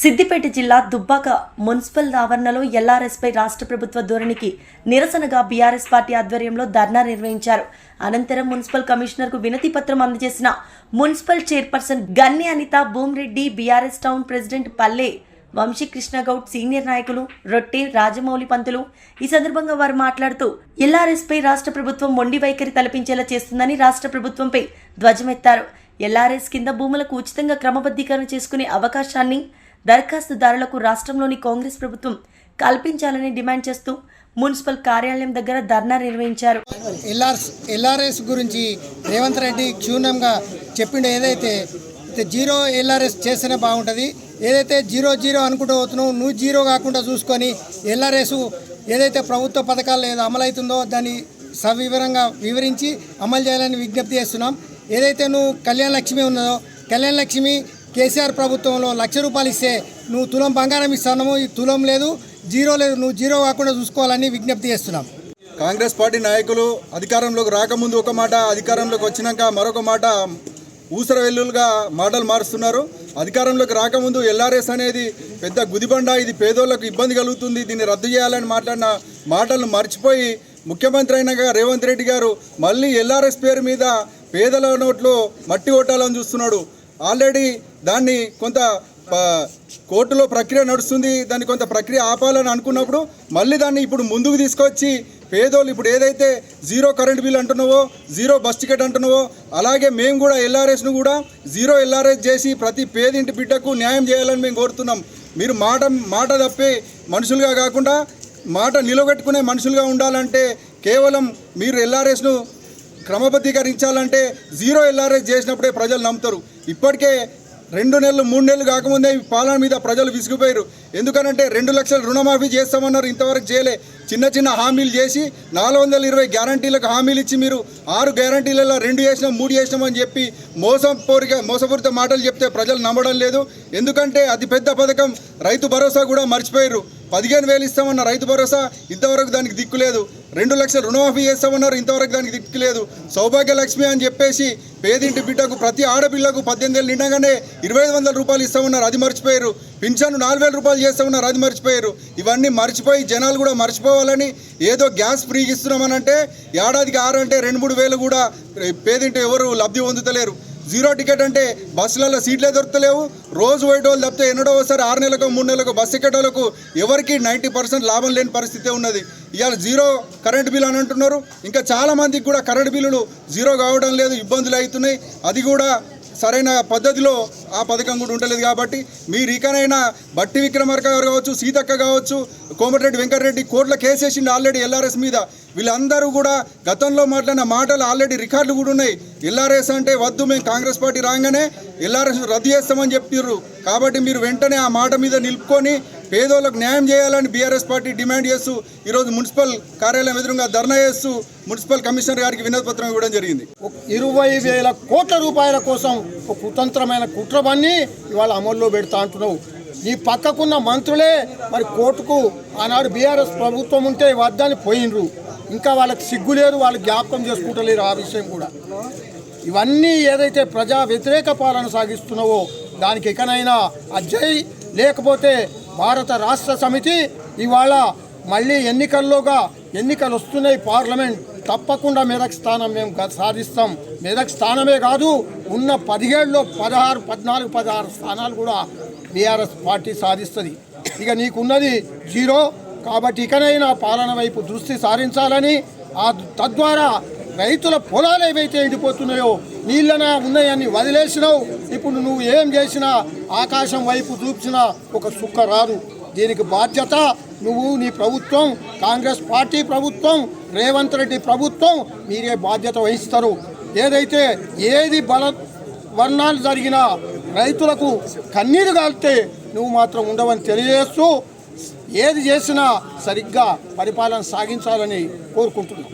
సిద్దిపేట జిల్లా దుబ్బాక మున్సిపల్ ఆవరణలో ఎల్ఆర్ఎస్పై రాష్ట్ర ప్రభుత్వ ధోరణికి నిరసనగా బీఆర్ఎస్ పార్టీ ఆధ్వర్యంలో ధర్నా నిర్వహించారు. అనంతరం మున్సిపల్ కమిషనర్కు వినతి పత్రం అందజేసిన municipal chairperson Ganni Anitha Bhumireddy BRS town president Palle Vamsi Krishnagoud senior నాయకులు రొట్టె రాజమౌళి పంతులు ఈ సందర్భంగా వారు మాట్లాడుతూ ఎల్ఆర్ఎస్పై రాష్ట్ర ప్రభుత్వం మొండి వైఖరి తలపించేలా చేస్తుందని రాష్ట్ర ప్రభుత్వంపై ధ్వజమెత్తారు. ఎల్ఆర్ఎస్ కింద భూములకు ఉచితంగా క్రమబద్ధీకరణ చేసుకునే అవకాశాన్ని దరఖాస్తుదారులకు రాష్ట్రంలోని కాంగ్రెస్ ప్రభుత్వం కల్పించాలని డిమాండ్ చేస్తూ మున్సిపల్ కార్యాలయం దగ్గర ధర్నా నిర్వహించారు. ఎల్ఆర్ఎస్ ఎల్ఆర్ఎస్ గురించి రేవంత్ రెడ్డి క్షుణ్ణంగా చెప్పిండు ఏదైతే జీరో ఎల్ఆర్ఎస్ చేస్తేనే బాగుంటుంది. ఏదైతే జీరో జీరో అనుకుంటూ పోతున్నావు నువ్వు జీరో కాకుండా చూసుకొని ఎల్ఆర్ఎస్ ఏదైతే ప్రభుత్వ పథకాలు ఏదో అమలవుతుందో దాన్ని సవివరంగా వివరించి అమలు చేయాలని విజ్ఞప్తి చేస్తున్నాం. ఏదైతే నువ్వు కళ్యాణ లక్ష్మి ఉన్నదో కళ్యాణ లక్ష్మి కేసీఆర్ ప్రభుత్వంలో లక్ష రూపాయలు ఇస్తే నువ్వు తులం బంగారం ఇస్తున్నావు ఈ తులం లేదు జీరో లేదు నువ్వు జీరో కాకుండా చూసుకోవాలని విజ్ఞప్తి చేస్తున్నాం. కాంగ్రెస్ పార్టీ నాయకులు అధికారంలోకి రాకముందు ఒక మాట అధికారంలోకి వచ్చినాక మరొక మాట ఊసర వెల్లులుగా మాటలు మారుస్తున్నారు. అధికారంలోకి రాకముందు ఎల్ఆర్ఎస్ అనేది పెద్ద గుదిబండ ఇది పేదోళ్ళకు ఇబ్బంది కలుగుతుంది. దీన్ని రద్దు చేయాలని మాట్లాడిన మాటలను మర్చిపోయి ముఖ్యమంత్రి అయినాక రేవంత్ రెడ్డి గారు మళ్ళీ ఎల్ఆర్ఎస్ పేరు మీద పేదల నోట్లో మట్టి కొట్టాలని చూస్తున్నాడు. ఆల్రెడీ దాన్ని కొంత కోర్టులో ప్రక్రియ నడుస్తుంది దాన్ని కొంత ప్రక్రియ ఆపాలని అనుకున్నప్పుడు మళ్ళీ దాన్ని ఇప్పుడు ముందుకు తీసుకొచ్చి పేదోళ్ళు ఇప్పుడు ఏదైతే జీరో కరెంట్ బిల్ అంటున్నావో జీరో బస్ టికెట్ అంటున్నావో అలాగే మేము కూడా ఎల్ఆర్ఎస్ను కూడా జీరో ఎల్ఆర్ఎస్ చేసి ప్రతి పేదింటి బిడ్డకు న్యాయం చేయాలని మేము కోరుతున్నాం. మీరు మాట మాట తప్పే మనుషులుగా కాకుండా మాట నిలబెట్టుకునే మనుషులుగా ఉండాలంటే కేవలం మీరు ఎల్ఆర్ఎస్ను క్రమబద్ధీకరించాలంటే జీరో ఎల్ఆర్ఎస్ చేసినప్పుడే ప్రజలు నమ్ముతారు. ఇప్పటికే రెండు నెలలు మూడు నెలలు కాకముందే ఈ పాలన మీద ప్రజలు విసిగిపోయారు. ఎందుకనంటే రెండు లక్షల రుణమాఫీ చేస్తామన్నారు ఇంతవరకు చేయలే. చిన్న చిన్న హామీలు చేసి నాలుగు వందల ఇరవై గ్యారంటీలకు హామీలు ఇచ్చి మీరు ఆరు గ్యారంటీలలో రెండు చేసినాం మూడు చేసినామని చెప్పి మోసం పోరిగా మోసపూరిత మాటలు చెప్తే ప్రజలు నమ్మడం లేదు. ఎందుకంటే అతి పెద్ద పథకం రైతు భరోసా కూడా మర్చిపోయారు. పదిహేను వేలు ఇస్తామన్న రైతు భరోసా ఇంతవరకు దానికి దిక్కులేదు రెండు లక్షల రుణమాఫీ చేస్తామన్నారు. ఇంతవరకు దానికి దిక్కు లేదు. సౌభాగ్యలక్ష్మి అని చెప్పేసి పేదింటి బిడ్డకు ప్రతి ఆడపిల్లకు పద్దెనిమిది వేలు నిండగానే ఇరవై ఐదు వందల రూపాయలు ఇస్తామన్నారు. అది మర్చిపోయారు. పింఛను నాలుగు వేల రూపాయలు చేస్తామన్నారు. అది మర్చిపోయారు. ఇవన్నీ మర్చిపోయి జనాలు కూడా మర్చిపోవాలని ఏదో గ్యాస్ ఫ్రీగా ఇస్తున్నామనంటే ఏడాదికి ఆరు అంటే రెండు మూడు వేలు కూడా పేదింటి ఎవరు లబ్ధి పొందుతలేరు. జీరో టికెట్ అంటే బస్సులలో సీట్లే దొరకలేవు రోజు పోయేటోళ్ళు తప్పితే ఎన్నడో ఒకసారి ఆరు నెలలకు మూడు నెలలకు బస్సు ఎక్కేటోళ్ళకు ఎవరికి నైంటీ పర్సెంట్ లాభం లేని పరిస్థితి ఉన్నది. ఇవాళ జీరో కరెంట్ బిల్ అని అంటున్నారు. ఇంకా చాలామందికి కూడా కరెంట్ బిల్లులు జీరో కావడం లేదు ఇబ్బందులు అవుతున్నాయి. అది కూడా సరైన పద్ధతిలో ఆ పథకం కూడా ఉండలేదు కాబట్టి మీరు ఇకనైనా బట్టి విక్రమార్క గారు కావచ్చు సీతక్క కావచ్చు కోమటిరెడ్డి వెంకటరెడ్డి కోర్టులో కేసేసిండు ఆల్రెడీ ఎల్ఆర్ఎస్ మీద. వీళ్ళందరూ కూడా గతంలో మాట్లాడిన మాటలు ఆల్రెడీ రికార్డులు కూడా ఉన్నాయి. ఎల్ఆర్ఎస్ అంటే వద్దు మేము కాంగ్రెస్ పార్టీ రాగానే ఎల్ఆర్ఎస్ రద్దు చేస్తామని చెప్పారు కాబట్టి మీరు వెంటనే ఆ మాట మీద నిలుపుకొని పేదోళ్ళకు న్యాయం చేయాలని బీఆర్ఎస్ పార్టీ డిమాండ్ చేస్తూ ఈరోజు మున్సిపల్ కార్యాలయం ఎదురుగా ధర్నా చేస్తూ మున్సిపల్ కమిషనర్ గారికి వినతి పత్రం ఇవ్వడం జరిగింది. ఇరవై వేల కోట్ల రూపాయల కోసం ఒక కుతంత్రమైన కుట్రబాన్ని ఇవాళ అమల్లో పెడతా అంటున్నావు. ఈ పక్కకున్న మంత్రులే మరి కోర్టుకు ఆనాడు బీఆర్ఎస్ ప్రభుత్వం ఉంటే వద్దని పోయినరు ఇంకా వాళ్ళకి సిగ్గు లేదు వాళ్ళు జ్ఞాపకం చేసుకుంటలేరు ఆ విషయం కూడా. ఇవన్నీ ఏదైతే ప్రజా వ్యతిరేక పాలన సాగిస్తున్నావో దానికి ఎకనైనా అజయ్ లేకపోతే భారత రాష్ట్ర సమితి ఇవాళ మళ్ళీ ఎన్నికల్లోగా ఎన్నికలు వస్తున్నాయి. పార్లమెంట్ తప్పకుండా మెదక్ స్థానం మేము సాధిస్తాం. మెదక్ స్థానమే కాదు ఉన్న పదిహేడులో పదహారు పద్నాలుగు పదహారు స్థానాలు కూడా బీఆర్ఎస్ పార్టీ సాధిస్తుంది. ఇక నీకున్నది జీరో కాబట్టి ఇకనైనా పాలన వైపు దృష్టి సారించాలని ఆ తద్వారా రైతుల పొలాలు ఏవైతే ఎండిపోతున్నాయో నీళ్ళన ఉన్నాయని వదిలేసినావు. ఇప్పుడు నువ్వు ఏం చేసినా ఆకాశం వైపు చూపించినా ఒక సుక్క రాదు. దీనికి బాధ్యత నువ్వు నీ ప్రభుత్వం కాంగ్రెస్ పార్టీ ప్రభుత్వం రేవంత్ రెడ్డి ప్రభుత్వం మీరే బాధ్యత వహిస్తారు. ఏదైతే ఏది బల వర్ణాలు జరిగినా రైతులకు కన్నీరు కాలితే నువ్వు మాత్రం ఉండవని తెలియజేస్తూ ఏది చేసినా సరిగ్గా పరిపాలన సాగించాలని కోరుకుంటున్నాం.